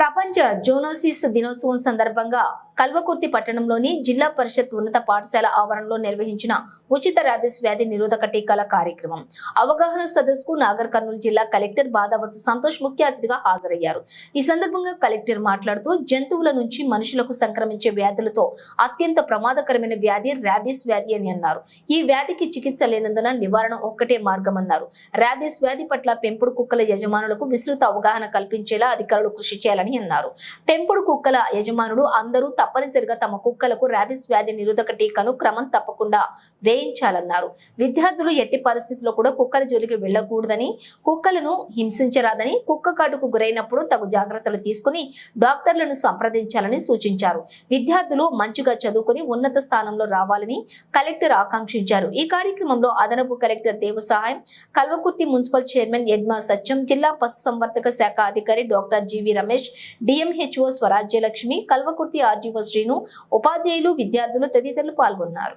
ప్రపంచ జోనోసిస్ దినోత్సవం సందర్భంగా కల్వకుర్తి పట్టణంలోని జిల్లా పరిషత్ ఉన్నత పాఠశాల ఆవరణలో నిర్వహించిన ఉచిత ర్యాబిస్ వ్యాధి నిరోధక టీకాల కార్యక్రమం. అవగాహన సదస్సుకు నాగర్ కర్నూలు జిల్లా కలెక్టర్ బాదావతి సంతోష్ ముఖ్య అతిథిగా హాజరయ్యారు. ఈ సందర్భంగా కలెక్టర్ మాట్లాడుతూ జంతువుల నుంచి మనుషులకు సంక్రమించే వ్యాధులతో అత్యంత ప్రమాదకరమైన వ్యాధి ర్యాబిస్ వ్యాధి అని అన్నారు. ఈ వ్యాధికి చికిత్స లేనందున నివారణ ఒక్కటే మార్గమన్నారు. ర్యాబిస్ వ్యాధి పట్ల పెంపుడు కుక్కల యజమానులకు విస్తృత అవగాహన కల్పించేలా అధికారులు కృషి చేయాలని అన్నారు. పెంపుడు కుక్కల యజమానులు అందరూ తప్పనిసరిగా తమ కుక్కలకు ర్యాబిస్ వ్యాధి నిరోధక టీకాను క్రమం తప్పకుండా వేయించాలన్నారు. విద్యార్థులు ఎట్టి పరిస్థితుల్లో కూడా కుక్కల జోలికి వెళ్ళకూడదని కుక్కలను హింసించరాదని కుక్క కాటుకు గురైనప్పుడు తగు జాగ్రత్తలు తీసుకుని డాక్టర్లను సంప్రదించాలని సూచించారు. విద్యార్థులు మంచిగా చదువుకుని ఉన్నత స్థానంలో రావాలని కలెక్టర్ ఆకాంక్షించారు. ఈ కార్యక్రమంలో అదనపు collector Deva Sahayam Kalwakurthy municipal chairman Yadma Satyam జిల్లా పశుసంవర్ధక శాఖ అధికారి doctor G V Ramesh DMHO Swarajyalakshmi Kalwakurthy RGO Srinu ఉపాధ్యాయులు విద్యార్థులు తదితరులు పాల్గొన్నారు.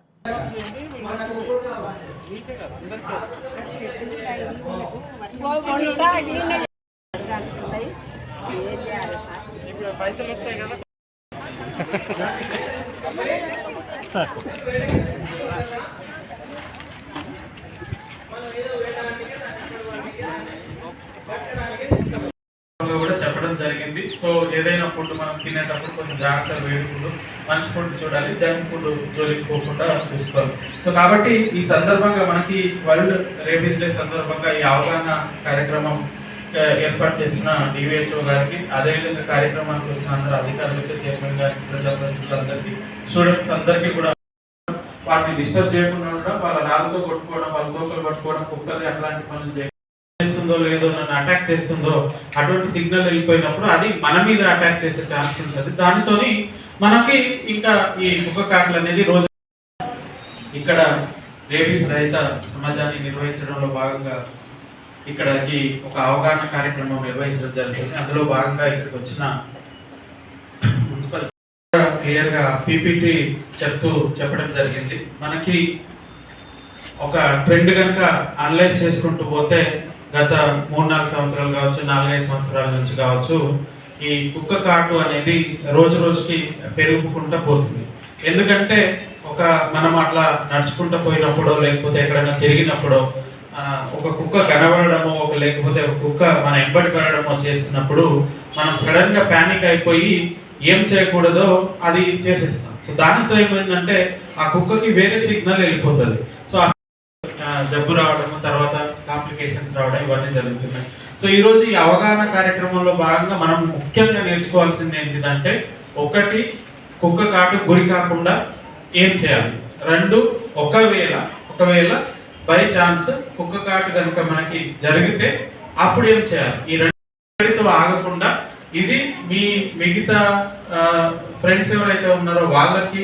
పైసలు వస్తాయి కదా కూడా చెప్పడం జరిగింది. సో ఏదైనా ఫుడ్ మనం తినేటప్పుడు కొంచెం జాగ్రత్తగా వేడి ఫుడ్ మంచి ఫుడ్ చూడాలి జంక్ ఫుడ్ జోలికి పోకుండా చూసుకోవాలి. సో కాబట్టి ఈ సందర్భంగా మనకి వరల్డ్ రేబీస్ డే సందర్భంగా ఈ అవగాహన కార్యక్రమం ఏర్పాటు చేసిన డివిహెచ్ఓ గారికి అదేవిధంగా కార్యక్రమానికి వచ్చిన అందరు అధికారులకి చైర్మన్ గారికి ప్రజాప్రతినిధులందరికీ స్టూడెంట్స్ అందరికీ కూడా వాటిని డిస్టర్బ్ చేయకుండా ఉండడం వాళ్ళ రాళ్ళతో కొట్టుకోవడం వాళ్ళ దోకలు పట్టుకోవడం కుక్కలు అట్లాంటి పనులు చేయడం చేస్తుందో లేదో నన్ను అటాక్ చేస్తుందో అటువంటి సిగ్నల్ వెళ్ళిపోయినప్పుడు అది మన మీద అటాక్ చేసే ఛాన్స్ ఉంటుంది. దానితోని మనకి ఇంకా ఈ ముఖ కాటలు అనేది రోజు ఇక్కడ రేబీస్ రహిత సమాజాన్ని నిర్వహించడంలో భాగంగా ఇక్కడకి ఒక అవగాహన కార్యక్రమం నిర్వహించడం జరుగుతుంది. అందులో భాగంగా ఇక్కడికి వచ్చిన మున్సిపల్ క్లియర్గా పీపీటీ చెప్తూ చెప్పడం జరిగింది. మనకి ఒక ట్రెండ్ కనుక అనలైజ్ చేసుకుంటూ పోతే గత మూడు నాలుగు సంవత్సరాలు కావచ్చు నాలుగైదు సంవత్సరాల నుంచి కావచ్చు ఈ కుక్క కాటు అనేది రోజు రోజుకి పెరుగుకుంటూ పోతుంది. ఎందుకంటే ఒక మనం అట్లా నడుచుకుంటూ పోయినప్పుడు లేకపోతే ఎక్కడైనా తిరిగినప్పుడు ఒక కుక్క కనబడడమో ఒక లేకపోతే ఒక కుక్క మన ఎంబడి పడడమో చేస్తున్నప్పుడు మనం సడన్గా ప్యానిక్ అయిపోయి ఏం చేయకూడదో అది చేసేస్తాం. సో దానితో ఏమైందంటే ఆ కుక్కకి వేరే సిగ్నల్ వెళ్ళిపోతుంది. సో జబ్బు రావడము తర్వాత నోటిఫికేషన్స్ రావడం ఇవన్నీ జరుగుతున్నాయి. సో ఈరోజు ఈ అవగాహన కార్యక్రమంలో భాగంగా మనం ముఖ్యంగా నేర్చుకోవాల్సింది ఏంటిదంటే ఒకటి కుక్క కాటు గురి కాకుండా ఏం చేయాలి? రెండు ఒకవేళ ఒకవేళ బై ఛాన్స్ కుక్క కాటు కనుక మనకి జరిగితే అప్పుడు ఏం చేయాలి? ఈ రెండుతో ఆగకుండా ఇది మీ మిగతా ఫ్రెండ్స్ ఎవరైతే ఉన్నారో వాళ్ళకి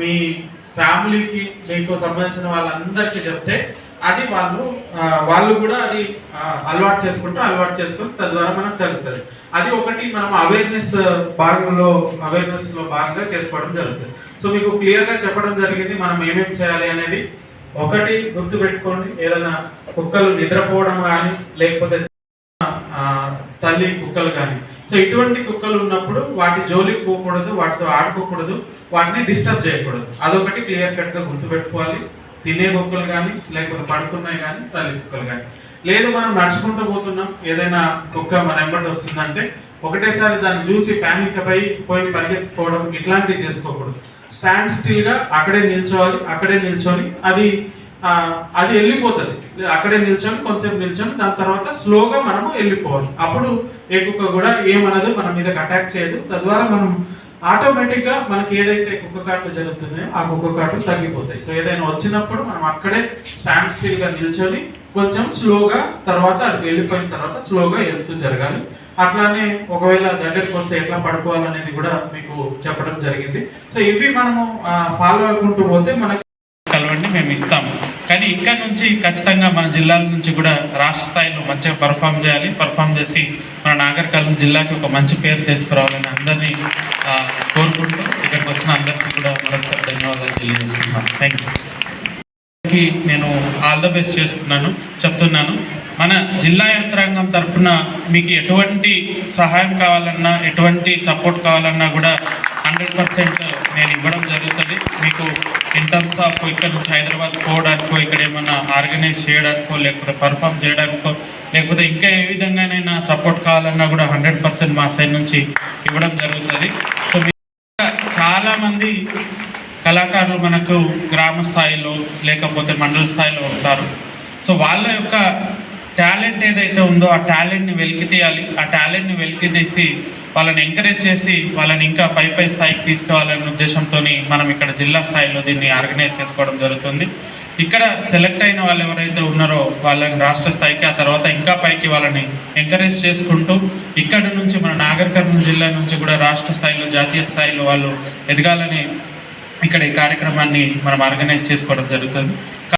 మీ ఫ్యామిలీకి మీకు సంబంధించిన వాళ్ళందరికీ చెప్తే అది వాళ్ళు వాళ్ళు కూడా అది అలవాటు చేసుకుంటూ అలవాటు చేసుకుని తద్వారా మనకు తగ్గుతుంది అది ఒకటి మనం అవేర్నెస్ భాగంలో అవేర్నెస్లో భాగంగా చేసుకోవడం జరుగుతుంది. సో మీకు క్లియర్గా చెప్పడం జరిగింది మనం ఏమేమి చేయాలి అనేది. ఒకటి గుర్తుపెట్టుకోండి ఏదైనా కుక్కలు నిద్రపోవడం కానీ లేకపోతే తల్లి కుక్కలు కానీ. సో ఇటువంటి కుక్కలు ఉన్నప్పుడు వాటి జోలికి పోకూడదు వాటితో ఆడుకోకూడదు వాటిని డిస్టర్బ్ చేయకూడదు. అదొకటి క్లియర్ కట్గా గుర్తుపెట్టుకోవాలి. తినే కుక్కలు కానీ లేకపోతే పడుకున్నాయి కానీ తల్లి కుక్కలు కానీ. లేదు మనం నడుచుకుంటూ పోతున్నాం. ఏదైనా కుక్క మన ఎంబటి వస్తుందంటే ఒకటేసారి దాన్ని చూసి ప్యానిక్ అయి పోయి పరిగెత్తుకోవడం ఇట్లాంటివి చేసుకోకూడదు. స్టాండ్ స్టిల్గా అక్కడే నిల్చోవాలి అక్కడే నిల్చొని అది అది వెళ్ళిపోతుంది. అక్కడే నిల్చొని కొంచెం నిల్చొని దాని తర్వాత స్లోగా మనము వెళ్ళిపోవాలి. అప్పుడు ఏ కుక్క కూడా ఏమనదు మన మీద అటాక్ చేయదు. తద్వారా మనం ఆటోమేటిక్గా మనకి ఏదైతే కుక్క కాట్లు జరుగుతున్నాయో ఆ కుక్క కాట్లు తగ్గిపోతాయి. సో ఏదైనా వచ్చినప్పుడు మనం అక్కడే స్టాండ్ స్టిల్గా నిల్చొని కొంచెం స్లోగా తర్వాత అది వెళ్ళిపోయిన తర్వాత స్లోగా వెళ్తూ జరగాలి. అట్లానే ఒకవేళ దగ్గరికి వస్తే ఎట్లా పడుకోవాలనేది కూడా మీకు చెప్పడం జరిగింది. సో ఇవి మనము ఫాలో అవ్వకుంటూ పోతే మనకి మేము ఇస్తాము కానీ ఇక్కడ నుంచి ఖచ్చితంగా మన జిల్లాల నుంచి కూడా రాష్ట్ర స్థాయిలో మంచిగా పర్ఫామ్ చేయాలి. పర్ఫామ్ చేసి మన నాగర్ జిల్లాకి ఒక మంచి పేరు తీసుకురావాలని అందరినీ కోరుకుంటూ ఇక్కడికి వచ్చిన అందరికీ కూడా మరొకసారి ధన్యవాదాలు తెలియజేస్తున్నాను. థ్యాంక్ యూ నేను ఆల్ ద బెస్ట్ చేస్తున్నాను చెప్తున్నాను. మన జిల్లా యంత్రాంగం తరఫున మీకు ఎటువంటి సహాయం కావాలన్నా ఎటువంటి సపోర్ట్ కావాలన్నా కూడా హండ్రెడ్ పర్సెంట్ నేను ఇవ్వడం జరుగుతుంది. మీకు ఇన్ టర్మ్స్ ఆఫ్ ఇక్కడ నుంచి హైదరాబాద్ పోవడానికో ఇక్కడ ఏమన్నా ఆర్గనైజ్ చేయడానికో లేకపోతే పర్ఫామ్ చేయడానికో లేకపోతే ఇంకా ఏ విధంగానైనా సపోర్ట్ కావాలన్నా కూడా హండ్రెడ్ పర్సెంట్ మా సైడ్ నుంచి ఇవ్వడం జరుగుతుంది. సో చాలామంది చాలా మంది కళాకారులు మనకు గ్రామ స్థాయిలో లేకపోతే మండల స్థాయిలో ఉంటారు. సో వాళ్ళ యొక్క టాలెంట్ ఏదైతే ఉందో ఆ టాలెంట్ని వెలికి తీయాలి ఆ టాలెంట్ని వెలికి తీసి వాళ్ళని ఎంకరేజ్ చేసి వాళ్ళని ఇంకా పై పై స్థాయికి తీసుకురావాలనే ఉద్దేశంతో మనం ఇక్కడ జిల్లా స్థాయిలో దీన్ని ఆర్గనైజ్ చేసుకోవడం జరుగుతుంది. ఇక్కడ సెలెక్ట్ అయిన వాళ్ళు ఎవరైతే ఉన్నారో వాళ్ళని రాష్ట్ర స్థాయికి ఆ తర్వాత ఇంకా పైకి వాళ్ళని ఎంకరేజ్ చేసుకుంటూ ఇక్కడ నుంచి మన నాగర్ కర్నూలు జిల్లా నుంచి కూడా రాష్ట్ర స్థాయిలో జాతీయ స్థాయిలో వాళ్ళు ఎదగాలని ఇక్కడ ఈ కార్యక్రమాన్ని మనం ఆర్గనైజ్ చేసుకోవడం జరుగుతుంది.